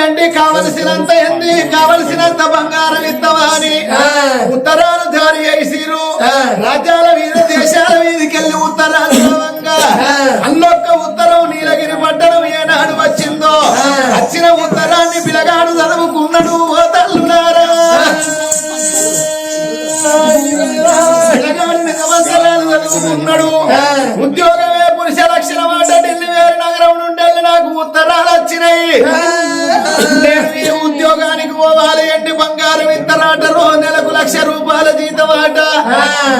ఎండి కావలసినంత ఎండి కావలసినంత బంగారం ఇస్తావా అని ఉత్తరాలు జారీ చేసిరు రాజ్యాల మీద దేశాల మీదకెళ్ళి ఉత్తరాలు అల్లొక్క ఉత్తరం నీలగిరి పట్టణం ఏనాడు వచ్చిందో? వచ్చిన ఉత్తరాన్ని పిలగాడు చదువుకున్నాడు ఓ తల్లునారా పిలగాడు నిజవంతరాలు చదువుకున్నాడు. ఉద్యోగమే ఉత్తరాలు వచ్చినాయి. నేను ఉద్యోగానికి పోవాలి ఎండి బంగారం ఇత్తరాట రో నెలకు లక్ష రూపాయల జీతం ఆట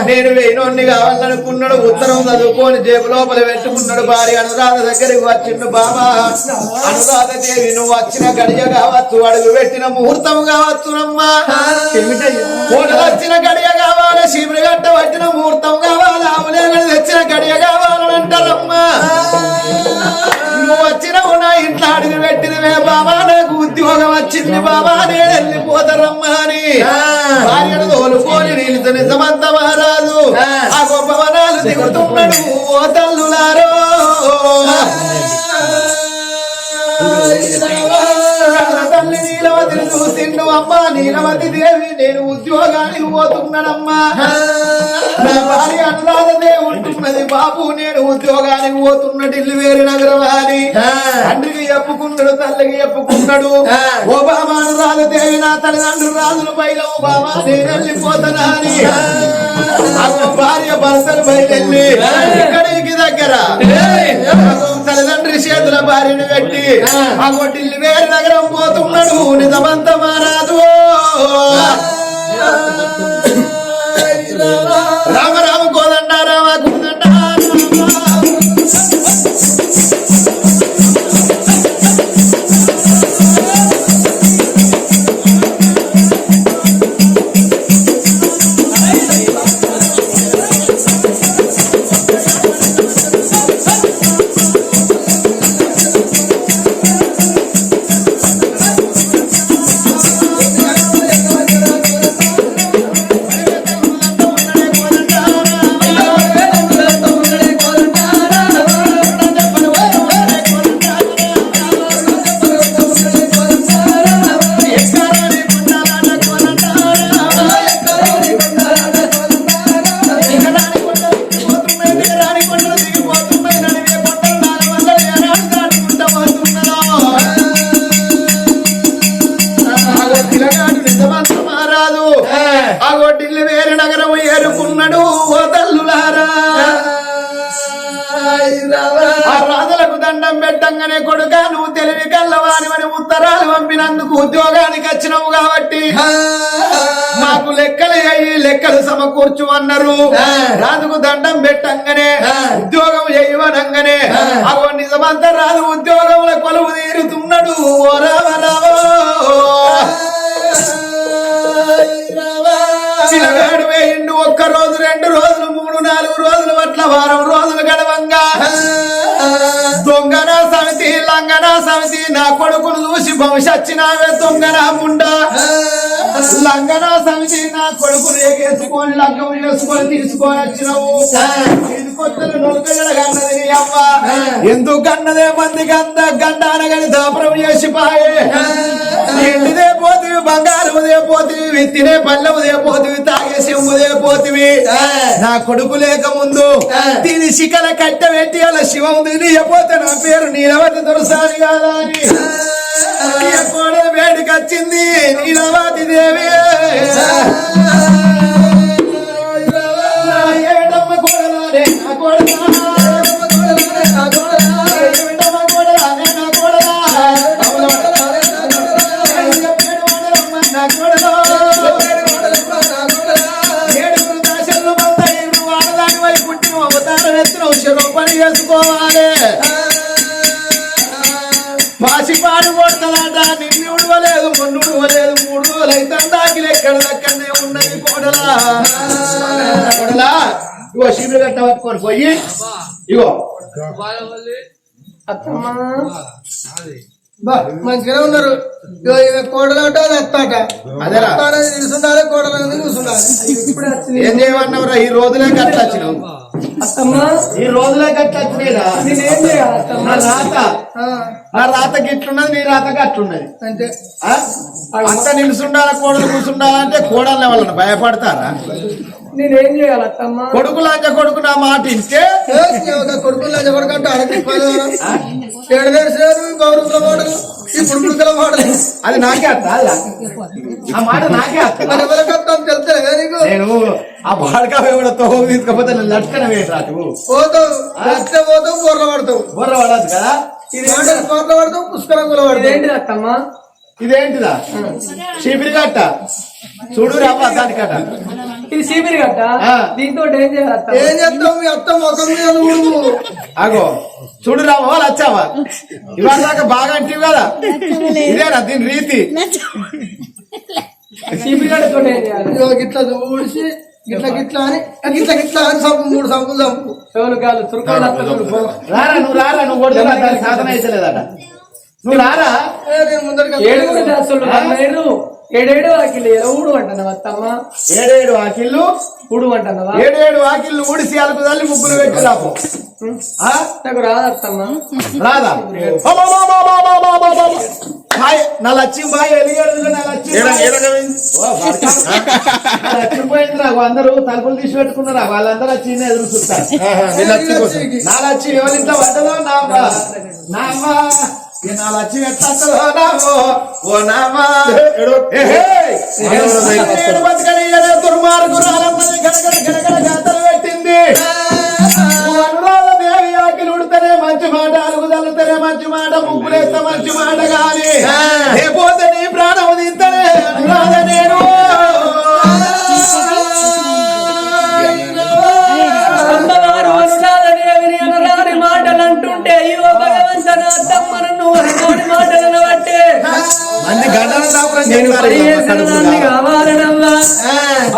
నేను వేయనోన్ని కావాలనుకున్నాడు ఉత్తరం చదువుకొని జేబు లోపల పెట్టుకున్నాడు భార్య అనురాధ దగ్గరికి వచ్చిండు బాబా అనురాధ దేవి నువ్వు వచ్చిన గడియ కావచ్చు అడుగు పెట్టిన ముహూర్తం కావచ్చునమ్మా. వచ్చిన గడియ కావాలి శిబిరి గట్ట వచ్చిన ముహూర్తం ఉద్యోగం వచ్చింది బాబా నేను వెళ్ళిపోతారమ్మా అని భార్యను తోలుకొని నీళ్ళతో నిజమంత మహారాజు. ఆ. గొప్ప వనాలు దిగుతున్నాడు ఓ తల్లులారో. నీలవతిని చూసిండు అమ్మా నీలవతి దేవి నేను ఉద్యోగానికి పోతున్నానమ్మా. నా భార్య అనురాధనే ఉంటున్నది బాబు నేను ఉద్యోగానికి పోతున్న ఢిల్లీ వేరు నగరం అని తండ్రికి చెప్పుకున్నాడు తల్లికి చెప్పుకున్నాడు. ఓ బాబా అనురాధ దేవి నా తల్లిదండ్రులు రాజులు పైన ఓ బాబా నేను వెళ్ళిపోతానా అని భార్య భర్తలు బయలుదేరి ఇక్కడికి దగ్గర. తల్లిదండ్రి చేతుల భార్యను పెట్టి అగో ఢిల్లీ వేరు నగరం పోతున్నాడు. నిజమంత మారాదు అట్లా వారం రోజులు గడవంగా. దొంగన సమితి లంగన సమితి నా కొడుకును చూసి భవిష్యచ్చినావే దొంగన ముండా. లంగన సమితి నా కొడుకు రేగేసుకొని లంగం వేసుకొని తీసుకొని వచ్చినావు. తీసుకొచ్చిన నొలకగన్నది నీ అమ్మ. ఎందుకు గన్నదే మంది గంద గండానగని దాపరం చేసి పాయే? ఎండిదే పోతివి బంగారముదే పోతివి విత్తినే పల్లెముదే పోతివి తాగే సెమ్ముదే పోతివి. నా కొడుకు లేక ముందు దీని శిఖల కట్ట పెట్టి అలా శివం తినియపోతే నా పేరు నీలవతి దొరసారి కాదా అని నీ నీలవాతి దేవి. పట్టుకొని పోయి ఇగో. బాలవల్లి అత్తమ్మా. బా మంచిగానే ఉన్నారు. అది ఏం ఈ రోజులే గట్ల వచ్చినావు. అత్తమ్మా. ఈ రోజులే గట్ల వచ్చినాయిరా. నేనేం చేయాలి నా రాత. ఆ, నా రాత గిట్లున్నది నీ రాత గట్లున్నది. అంతే ఆ? అంత నిలుసుండాలా కోడలు కూర్చుండాలంటే కోడలు వాళ్ళని భయపడతారా? నేనేం చేయాలి అత్తమ్మ? కొడుకు లాంచ కొడుకు నా మాట ఇంటే కొడుకులు కొడుకంటే అడగ ఏడు వేసారు గౌరవ మోడలు ఇప్పుడు పుడుకల మోడలు అది నాకే అత్త ఆ మాట నాకే అత్త. మరి ఎవరికి అత్తం తెలుస్తలే నీకు? నేను ఆ బాడక కూడా తో తీసుకపోతే లట్కన వేయరా నువ్వు? పోతావు. ఎత్తే పోతావు బొర్ర పడతావు. బుర్ర పడదు కదా? ఇది కోట్ల పడతావు పుష్కరం కూడా పడతావు. ఏంటిది అత్తమ్మా? ఇదేంటిదా? చీపిరి కట్ట. చూడు రాబా దానికట ఇది సీపిరి గట్ట. దీంతో ఏం చేయాలి అత్తమ్మ? ఏం చేస్తావు? మీ అత్త ముఖం మీద ఊరు అగో చూడు వాళ్ళు వచ్చావా ఇవాళ దాకా బాగా అంటివి కదా? ఇదేనా దీని రీతి? ఏం చేయాలి? గిట్ల ఊడిసి గిట్ల గిట్ల అని గిట్ల గిట్ల అని సంపు మూడు సంపులు సంపు. రారా నువ్వు రారా నువ్వు సాధన అయితే నువ్వు రారా? ఏడు ఏడేడు వాకిలు ఊడు అంటున్నావు అత్తమ్మ? ఏడేడు ఆకిళ్ళు ఊడు అంటున్నావా? ఏడేడు ఆకిళ్ళు ఊడిసి అలుపు తల్లి ముగ్గులు పెట్టి రాపు? నాకు రాదత్తమ్మ రాదా? నా లక్ష్యం బాయ్ లక్ష్యం నాకు అందరూ తలుపులు తీసి పెట్టుకున్నారా? వాళ్ళందరూ వచ్చి ఎదురు చూస్తారు. నా లక్ష్యం ఎవరింట్లో పడ్డదో నా అమ్మ. గడగడ గడగడ గాతలు పెట్టింది దేవి ఆకిలు ఉడితేనే మంచి మాట అలుగు తల్లుతేనే మంచి మాట ముగ్గులేస్తే మంచి మాట గాని నేను చేస్తారు పని ఇక చేసిన కడుపులు దాన్ని కావాలి. కావాలనమ్మా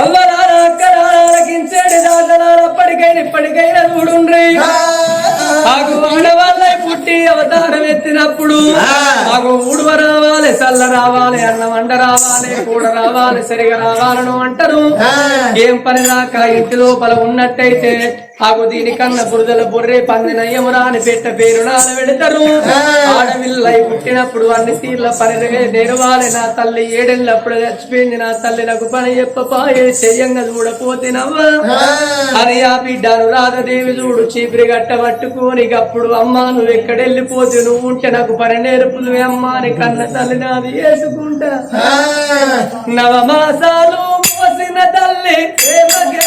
అవ్వరారా అక్కడాలకించేడు దాతలాలు అప్పటికైనా ఇప్పటికైనా చూడుండ్రి. ఆగు ఆడవాళ్ళై పుట్టి అవతారం ఎత్తినప్పుడు ఆగు ఊడువ రావాలి సల్ల రావాలి అన్నం వంట రావాలి కూడ రావాలి సరిగా రావాలను అంటారు. ఏం పని దాకా ఇంటి లోపల ఉన్నట్టయితే ఆగు దీనికన్నా బురదల బుర్రే పందినయ్యమురా అని పెట్ట పేరు నాన పెడతారు ఆడవిల్లై పుట్టినప్పుడు అన్ని తీర్ల పని నేరువాలి నా తల్లి ఏడెళ్ళప్పుడు చచ్చిపోయింది నా తల్లి నాకు పని చెప్పపాయే చెయ్యంగా చూడపోతేనవ్వా అని ఆ. బిడ్డను రాధదేవి చూడు చీపిరి గట్ట పట్టుకొని అప్పుడు అమ్మా నువ్వు ఎక్కడెళ్ళిపోతే నువ్వు ఉంటే నాకు పని నేర్పులు అమ్మా అని కన్న తల్లి నాది వేసుకుంటా నవమాసాలు మోసిన తల్లి ప్రేమకే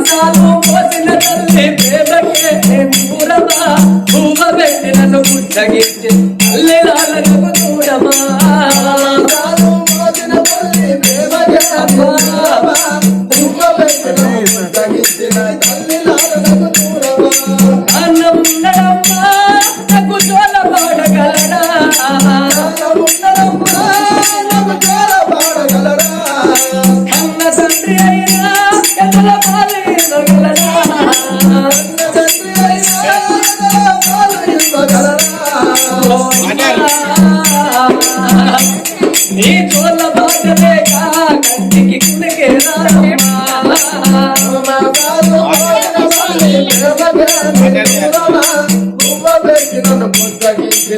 నవమాసాలు పోసిన తల్లి పేదకే పూరవా భూమ పెట్టి నన్ను పుట్టగించి ఈ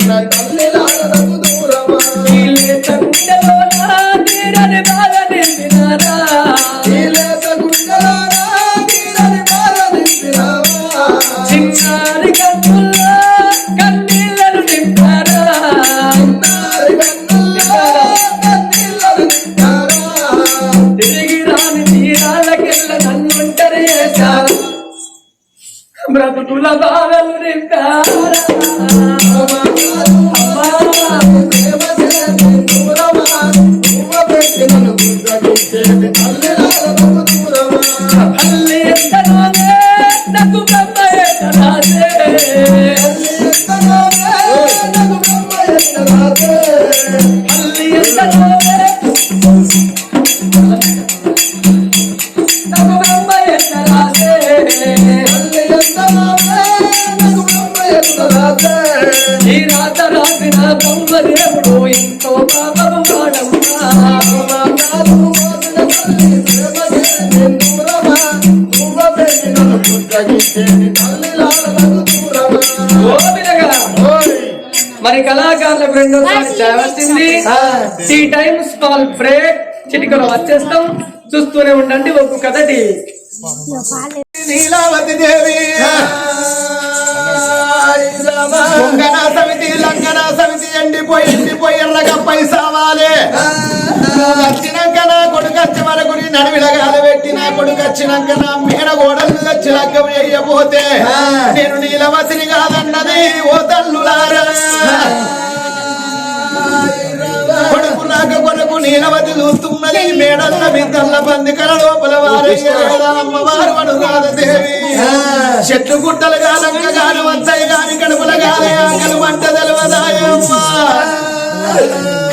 టీ టైమ్ స్మాల్ బ్రేక్. చిటికలో వచ్చేస్తాం. చూస్తూనే ఉండండి ఒక్కొక్కటి నీలావతి దేవి. సమితి లంకన సమితి ఎండిపోయి ఎండిపోయి ఎర్రగా పైసావాలి వచ్చినాక నా కొడుకు వచ్చే వరకు నీ నడివిలగాలు పెట్టి నా కొడుకు వచ్చినాక నా మీన గోడలు వచ్చి లగ్గం చేయబోతే నేను నీలవతిని కాదన్నది ఓ తల్లులారా. నాక కొడుకు నీలవతి చూస్తున్నది మేడల్ల బిద్దల్ల బందికల లోపల వారయ్య అమ్మవారు అనురాధ దేవి. చెట్లు గుట్టలు గాలంక గాలి వచ్చాయి గాని కడుపుల గాలి ఆకలి మంట తెలవదాయమ్మ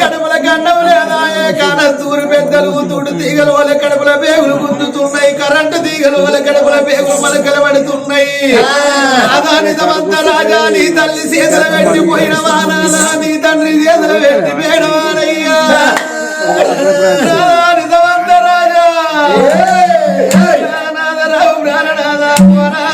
కడుపుల గండం లేదాయే కాన తూరు పెద్దలు తుడు తీగలు వల్ల కడుపుల పేగులు గుందుతున్నాయి కరెంటు తీగలు వల్ల కడుపుల పేగులు మలకలు పడుతున్నాయి. రాజా నీ తల్లి చేతులు పెట్టిపోయిన వానాలా నీ తండ్రి చేతులు పెట్టి పేడవానయ్యా అదానిదమంత రాజా ప్రాణనాథ ఓ నాథ.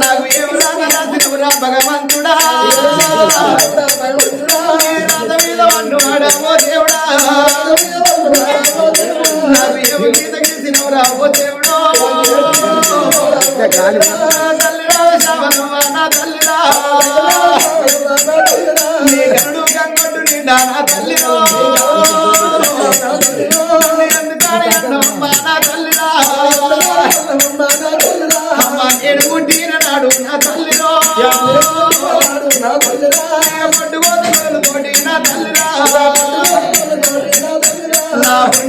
నాకు ఎవరాన రాత్రిపురా భగవంతుడా రాత మీద వండువాడా దేవుడా నాకు ఎవరి గీత గీసినవురా ఓ దేవుడో తల్లిరా నా తల్లిరా నీ కరుడు గంగొడ్డు తల్లిరా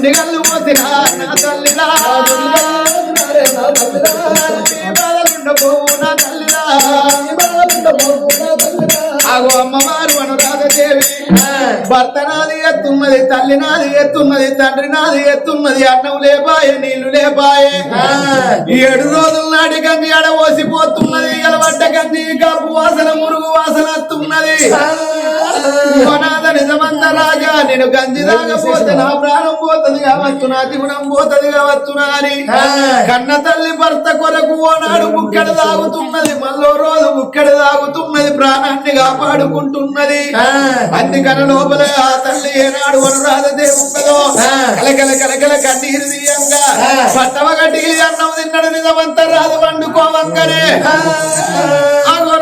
పుండి కళ్ళు పోసిరా నా తల్లిరా బాధలుండబోవు నా తల్లిరా ఆగో దేవి భర్త నాది ఎత్తున్నది తల్లి నాది ఎత్తున్నది తండ్రి నాది ఎత్తున్నది అన్నం లేపాయే నీళ్ళు లేపాయే. ఏడు రోజుల నాటి గంజి ఆడ పోసిపోతున్నది ఎలబడ్డ గంజి కలుపు వాసన మురుగు వాసన వస్తున్నది నిజమంత రాజా నేను గంజి దాగపోతే నా ప్రాణం పోతది కావచ్చు నా దిగుణం పోతది కావచ్చు అని కన్న తల్లి భర్త కొరకు ఓనాడు ముక్కడ తాగుతున్నది మళ్ళో రోజు ముక్కడ తాగుతున్నది ప్రాణాన్ని కాపాడుకుంటున్నది. అందుకని లోపల ఆ తల్లి ఏనాడు అనురాధ దేవుండదో కలకల కలకల కన్నీరు తీయంగా పట్టవ గడ్డి అన్నం తిన్నడు నిజమంత రాదు వండుకోవంగనే. ఆ.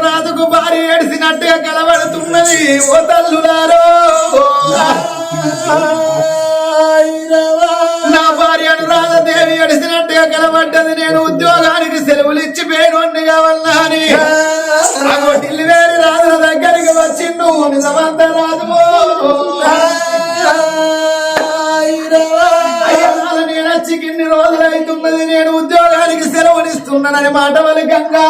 రాజుకు భారీ ఏడిసినట్టుగా కలబడుతున్నది ఓ తల్లులారో. కలబడ్డది నేను ఉద్యోగానికి సెలవులు ఇచ్చి పేరుండి కావాలని అని అగో ఢిల్లీ వేరి రాజుల దగ్గరికి వచ్చిండు నిజమంత రాజు అయ్యా, నేను వచ్చి ఇన్ని రోజులు అవుతున్నది నేను ఉద్యోగానికి సెలవునిస్తున్నానని మాట వలకంగా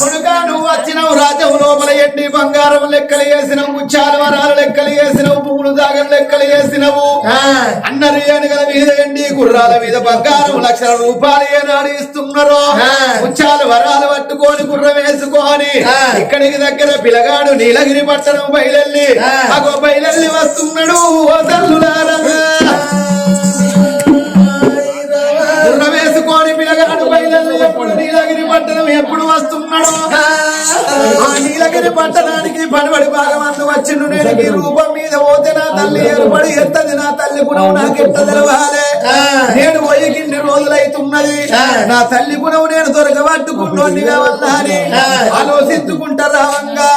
కొడుక నువ్వు వచ్చినవు రాజ్యం లోపల ఎండి బంగారం లెక్కలు వేసినవు ముత్యాల వరాలు లెక్కలు వేసినవు పువ్వులు దాగం లెక్కలు వేసినవు. అన్నరు ఏనుగల మీద ఎండి గుర్రాల మీద బంగారం లక్షల రూపాయలు ఏనాడు ఇస్తున్నారు? ముత్యాల వరాలు పట్టుకొని గుర్రం వేసుకొని ఇక్కడికి దగ్గర పిలగాడు నీలగిరి పట్టణం బయలెల్లి అగో బయలెల్లి వస్తున్నాడు నీలగిరి పట్టణానికి పనిబడి భాగం అందు వచ్చిండు. నేను ఈ రూపం మీద పోతే నా తల్లి ఏర్పడి ఎత్తది తల్లి గుణం నాకు ఎట్ట తెలవాలి? నేను పోయికిన్ని రోజులైతున్నది. నా తల్లి గుణం నేను దొరకబట్టుకున్నోని కావాలని ఆలోచించుకుంటా రావంగా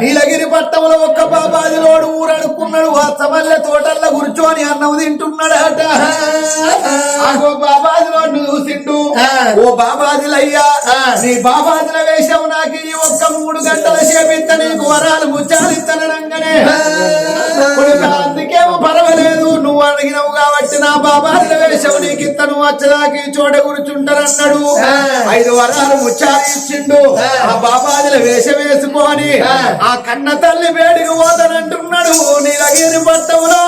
నీలగిరి పట్టణంలో ఒక్క బాబాదిలోడు ఊరడుకున్నాడు ఆ సమల్లె తోటల్లో కూర్చొని అన్నం తింటున్నాడట అగో బాబాదిలో చూసిండు. ఓ బాబాదిలయ్యా నీ బాబాదిల వేషం నాకు ఈ ఒక్క మూడు గంటల సేపిత్త నీకు వరాలు అందుకేమో పర్వాలేదు. నువ్వు అడిగినవు కాబట్టి నా బాబాదిల వేషం నీకు ఇత్తను వచ్చదాకి చోట కూర్చుంటారన్నాడు. ఐదు వరాలు ముచ్చాలి ఇచ్చిండు. ఆ బాబాదిల వేషం వేసుకొని ఆ కన్న తల్లి వేడికి పోతానంటున్నాడు. నీలగిరి పట్టంలో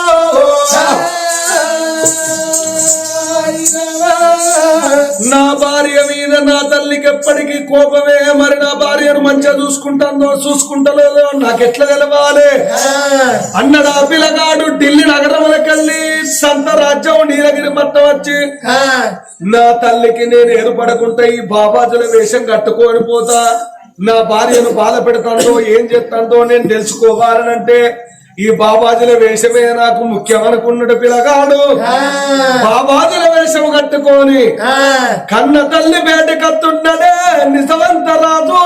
నా భార్య మీద నా తల్లికి ఎప్పటికీ కోపమే. మరి నా భార్యను మంచిగా చూసుకుంటుందో చూసుకుంటలేదో నాకెట్లా తెలవాలి? అన్నడా పిల్లగాడు ఢిల్లీ నగరంలోకెళ్ళి సంత రాజ్యం నీలగిరి పట్ట వచ్చి నా తల్లికి నేను ఏర్పడకుండా ఈ బాబాజుల వేషం కట్టుకొని పోతా. నా భార్యను బాధ పెడతాందో ఏం చేస్తాందో నేను తెలుసుకోవాలనంటే ఈ బాబాజుల వేషమే నాకు ముఖ్యం అనుకున్నాడు పిల్లగాడు బాబాజుల వేషం కట్టుకొని కన్న తల్లి బయట కత్తున్నడే నిజవంత రాజు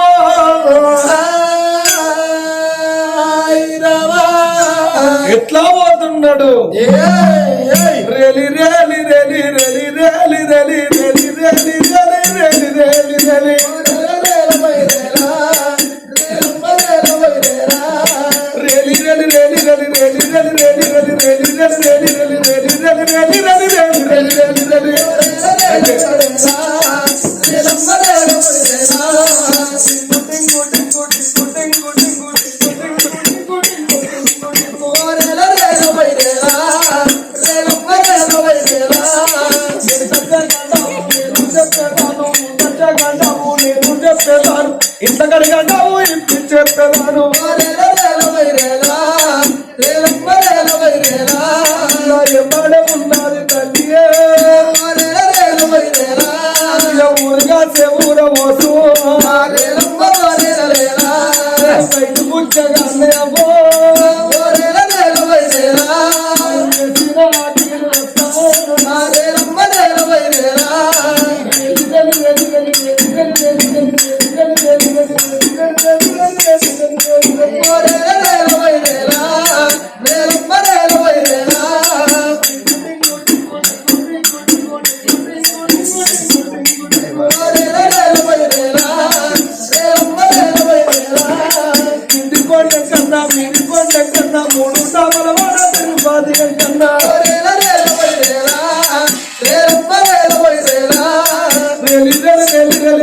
ఎట్లా పోతున్నాడు రేలి రేలి రేలి రేలి రేలి రేలి రేలి రేలి రేలి రేలి రేలి ఇంత కడిగా ఇప్పించే పెదాను your money.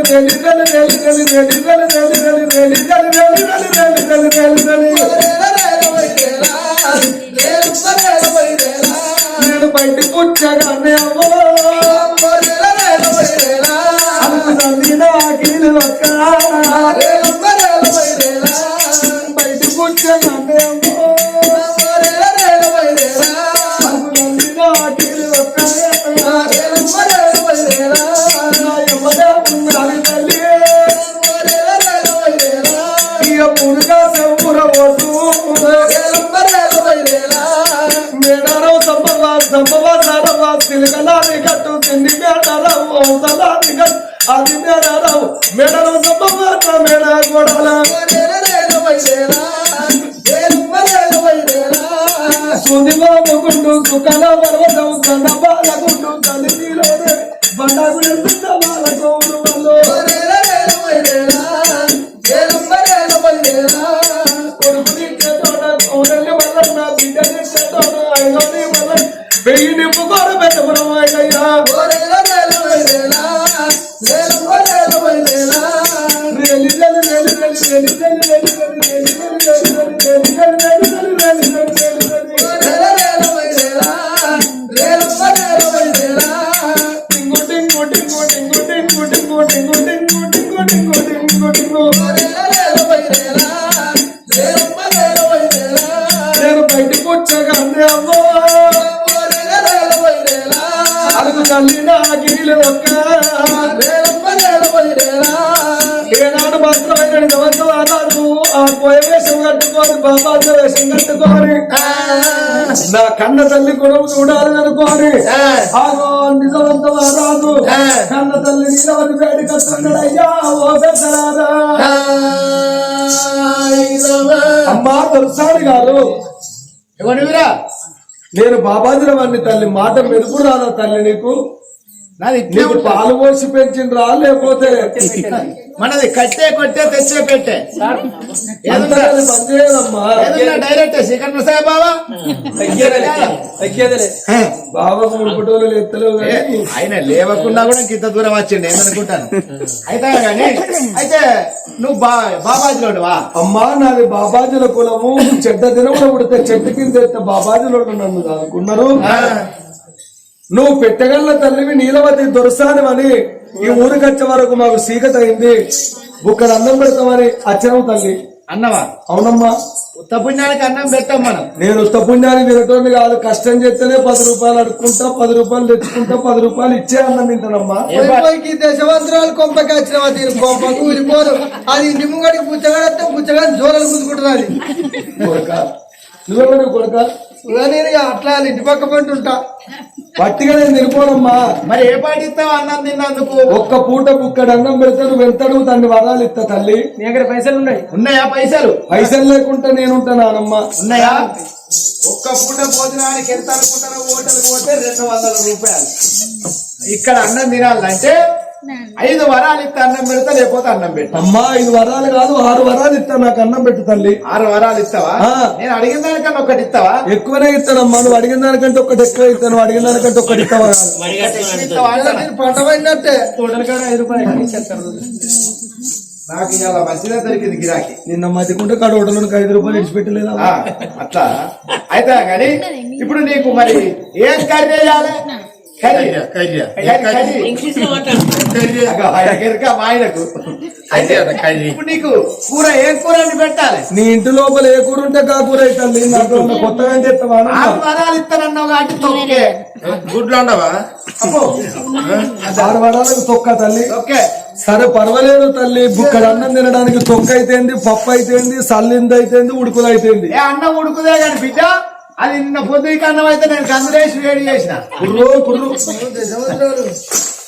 రేలి రేలి రేలి రేలి రేలి రేలి రేలి రేలి నేను బయట కూర్చోగానే అమ్మో అనుకున్నాను నా కీలు ఒక్క సదాదిగం అది మేడరావు మెడలు గొప్ప మేడ గొడవల? సుదిబాబు గుండు సుఖల పర్వతం కన్న బాలగుండు కలిగిలో బండాగుడు బాల గౌరు కొడుకు తిట్టేటోడ కౌరల్య వల్ల బిడ్డ తిట్టేటోడ వెయ్యి ఏనాడు మాత్రమైన ఆ పోయే వేషం కట్టుకొని బాబాజ వేషం కట్టుకొని. నా కన్న తల్లి గుణం చూడాలని అనుకోని. ఆగో రాదు కన్న తల్లి వేడి కట్టున్నాడు అయ్యా ఓ పెద్దరాదా అమ్మా దొరసారి గారు ఎవరివిరా నేను బాబాజీల వాడిని తల్లి మాట మెరుపు రాదా తల్లి నీకు? నాది. పాలు పోసి పెంచిండ్రా లేకపోతే? మనది కట్టే కొట్టే తెచ్చే పెట్టే. డైరెక్ట్ సెకండ్ సాయి బాబా బాబా మూడు ఫోటోలు ఎత్తలేవు కానీ. ఆయన లేవకుండా కూడా ఇంత దూరం వచ్చిండు ఏమనుకుంటాను? అయితే గాని అయితే నువ్వు బా బాబాజీలోడువా అమ్మా నాది బాబాజీల కులము. చెడ్డ పుడితే చెట్టు కింద ఎత్తే బాబాజీలో నన్ను అనుకున్నారు నువ్వు పెట్టగల తల్లివి నీలవతి దొరసానమని ఈ ఊరికి వచ్చే వరకు మాకు సీకత అయింది బుక్కడు అన్నం పెడతామని అచ్చనం తల్లి. అన్నవా? అవునమ్మా. ఉత్త పుణ్యానికి అన్నం పెట్టాం మనం. నేను ఉత్త పుణ్యాన్ని వినటోని కాదు కష్టం చేస్తేనే పది రూపాయలు అడుక్కుంటా పది రూపాయలు తెచ్చుకుంటా పది రూపాయలు ఇచ్చే అన్నం తింటానమ్మా. దశవంతరాలు కొంపకి వచ్చిన దీని ఊరిపోదు. అది ఇంటి ముంగడికి పుచ్చగాడితే పుచ్చగాడి జోరలు గుంజుకుంటున్నది కొడుక నువ్వెవరు కొడుక. నేను అట్లా ఇంటి పక్క పంటుంటా పట్టిగా నేను తినిపోనమ్మా మరి ఏ పాటి ఇస్తావు అన్నం తిన్నందుకు? ఒక్క పూట బుక్కడు అన్నం పెడతాడు వెళ్తాడు దాన్ని వరాలు ఇస్తా తల్లి. నీ దగ్గర పైసలు ఉన్నాయి? ఉన్నాయా పైసలు? పైసలు లేకుంటే నేనుంటానానమ్మ ఉన్నాయా? ఒక్క పూట భోజనానికి ఎంత అనుకుంటారో హోటల్ పోతే రెండు వందల రూపాయలు. ఇక్కడ అన్నం తినాలంటే ఐదు వరాలు ఇస్తే అన్నం పెడతా లేకపోతే అన్నం పెట్టా. అమ్మా ఐదు వరాలు కాదు ఆరు వరాలు ఇస్తా నాకు అన్నం పెట్టు తల్లి. ఆరు వరాలు ఇస్తావా. నేను అడిగిన దానికన్నా ఒకటి ఇస్తావా? ఎక్కువనే ఇస్తానమ్మా నువ్వు అడిగిన దానికంటే ఒకటి ఎక్కువ ఇస్తాను నువ్వు అడిగిన దానికంటే ఒకటి ఇస్తావా? ఇస్తావా అంటానా? నేను పంట పడినట్టే టోటల్ కాడ ఐదు రూపాయలు ఇచ్చేస్తారు. నాకు ఇవాళ మంచిగా దొరికింది గిరాకీ. నిన్న మధ్యకుంటే కాడ హోటల్లోకి ఐదు రూపాయలు ఇడిచిపెట్టలేదా ఆ, అట్లా. అయితే కానీ ఇప్పుడు నీకు మరి ఏం కర్రీ చేయాలి? ఆయనకి. అయితే ఇప్పుడు నీకు కూర ఏం కూర అని పెట్టాలి? నీ ఇంటి లోపల ఏ కూర ఉంటే కా కూర అవుతుంది నాకు కొత్తగా ఏం చేస్తావా ఆరు వరాలు ఇస్తానన్నావు కాబట్టి తొక్కే. గుడ్లు ఉండవా ఆరు వరాలకు తొక్క తల్లి. ఓకే సరే పర్వాలేదు తల్లి. బుక్కడు అన్నం తినడానికి తొక్క అయితేంది పప్పు అయితేంది సల్లింది అయితేంది ఉడుకులు అయితేంది. ఏ అన్నం ఉడుకుదే కానీ బిడ్డ? అది నిన్న పొద్దుకి అన్నం అయితే నేను కందులేసి వేడి చేసిన. కుర్రు కుర్రు.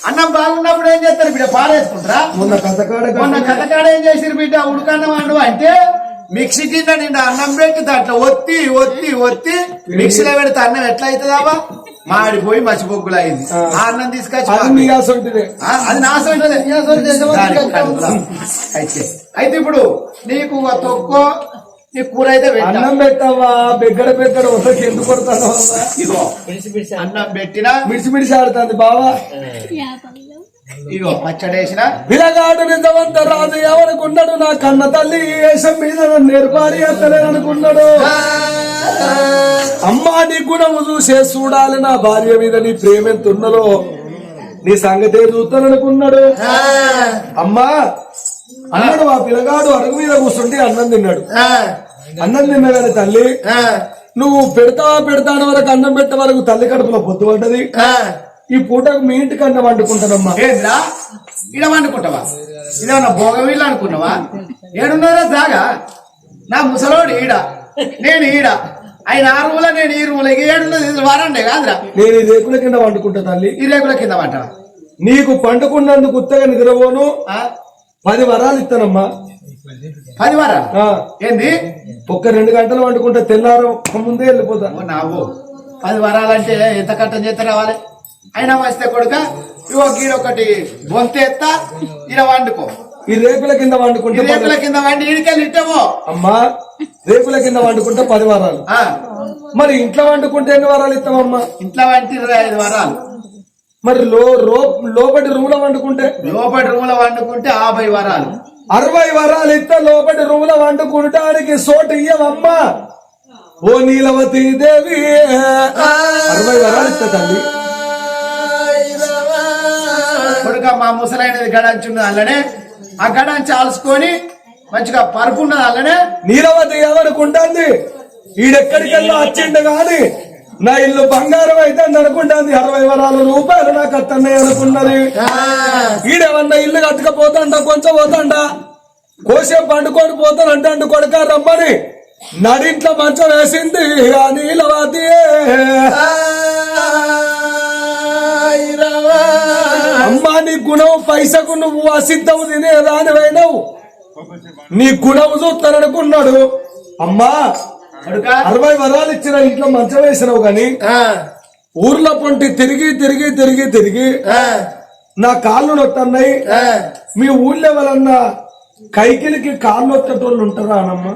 అన్నం బాగున్నప్పుడు ఏం చేస్తారు బిడ్డ? పారేసుకుంటారా? మొన్న కథకాడ మొన్న కథకాడ ఏం చేసిరు బిడ్డ? ఉడకన్నం అండు అంటే మిక్సీ కింద నిండా అన్నం పెట్టి దాంట్లో ఒత్తి ఒత్తి ఒత్తి మిక్సీలో పెడితే అన్నం ఎట్లా అవుతుందావా మాడిపోయి మసిబొగ్గులు అయింది ఆ అన్నం తీసుకొచ్చి అది నీ కడుపులో. అయితే అయితే ఇప్పుడు నీకు ఆ తొక్కో నీ కూర అయితే అన్నం పెట్టావా? బెగ్గడ బెగ్గడ ఒకరికి ఎందుకు కొడతాను? ఇగో అన్నం పెట్టినా మిడిసి మిడిసి ఆడుతుంది బావా. ఇగో పచ్చడి వేసిన. పిల్లగాడు నిజమంత రాదు ఎవరుకున్నాడు? నా కన్న తల్లి వేషం మీద చేస్తలేదు అనుకున్నాడు. అమ్మా నీ గుణము చూసే చూడాలి నా భార్య మీద నీ ప్రేమ ఎంత ఉన్నదో నీ సంగతే చూస్తాననుకున్నాడు. అమ్మా అన్నాడు ఆ పిల్లగాడు అడుగు మీద కూర్చుంటే అన్నం తిన్నాడు. అన్నం తిన్నగానే తల్లి నువ్వు పెడతావా పెడతాను వరకు అన్నం పెట్టే వరకు తల్లి కడుపులో పొద్దు పడ్డది. ఈ పూటకు మీ ఇంటికి అన్నం వండుకుంటానమ్మా. ఏంద్రా? ఇడ వండుకుంటావా? ఇదేమన్నా భోగవీళ్ళు అనుకున్నావా? ఏడున్నారా? జాగా. నా ముసలోడు ఈడ. నేను ఈడ. ఆయన ఆ రూల నేను ఈ రూల ఏడున్నది వారండే కాదురా. నేను ఈ రేకుల కింద వండుకుంటా తల్లి. ఈ రేకుల కింద వంటవా? నీకు పండుకున్నందుకు ఉత్తగా నిద్రపోను. ఆ? పది వరాలు ఇస్తానమ్మా. పది వారాలు ఆ, ఏంది? ఒక్క రెండు గంటలు వండుకుంటే తెల్లారు ముందే వెళ్ళిపోతా. నావు. పది వరాలంటే ఎంత కట్టం చేత రావాలి? అయినా వస్తే కొడుక ఇవో గీడ ఒకటి బొంతెత్త ఇలా వండుకో. ఈ రేకుల కింద వండుకుంటే రేపుల కింద వండి ఇడికెళ్ళి ఇట్టవో అమ్మా రేకుల కింద వండుకుంటే పది వారాలు. ఆ, మరి ఇంట్లో వండుకుంటే ఎన్ని వారాలు ఇస్తామమ్మా ఇంట్లో వంటి ఇరవై ఐదు వరాలు. మరి లో లోపటి రూమ్లో వండుకుంటే? లోపటి రూమ్లో వండుకుంటే యాభై వరాలు. అరవై వరాలు ఇస్తే లోపటి రూమ్లో వండుకుంటానికి సోటు ఇయ్యవమ్మా. ఓ నీలవతి దేవి అరవై వరాలు ఇస్తా తల్లి. కొడుక మా ముసలైనది గడంచున్నది అల్లనే. ఆ గడాన్ని చాల్చుకొని మంచిగా పరుపున్నది అల్లనే. నీలవతి ఏమనుకుంటాంది ఈడెక్కడికి వెళ్ళి వచ్చిండు గాని నా ఇల్లు బంగారం అయితే అనుకుంటాంది. అరవై వరాల రూపాయలు నాకు అత్తన్నాయి అనుకున్నది. ఈడేమన్నా ఇల్లు కట్టుకపోతాండ కొంచెం పోతాండా కోసేపు పండుకొని పోతానంటే అంటు కొడుక రమ్మని. నడింట్లో మంచం వేసింది ఆ అమ్మా నీ గుణం పైసకు నువ్వు అసిద్ధవు తినేదానివైనవు. నీ గుణం చూస్తాననుకున్నాడు అమ్మా అరవై వరాలు ఇచ్చిన ఇంట్లో మంచం వేసినావు గాని ఊర్లో పొంటి తిరిగి తిరిగి తిరిగి తిరిగి నా కాళ్ళు నొత్తన్నాయి. మీ ఊళ్ళో ఎవరన్నా కైకిలికి కాళ్ళు వచ్చేటోళ్ళు ఉంటారా అనమ్మా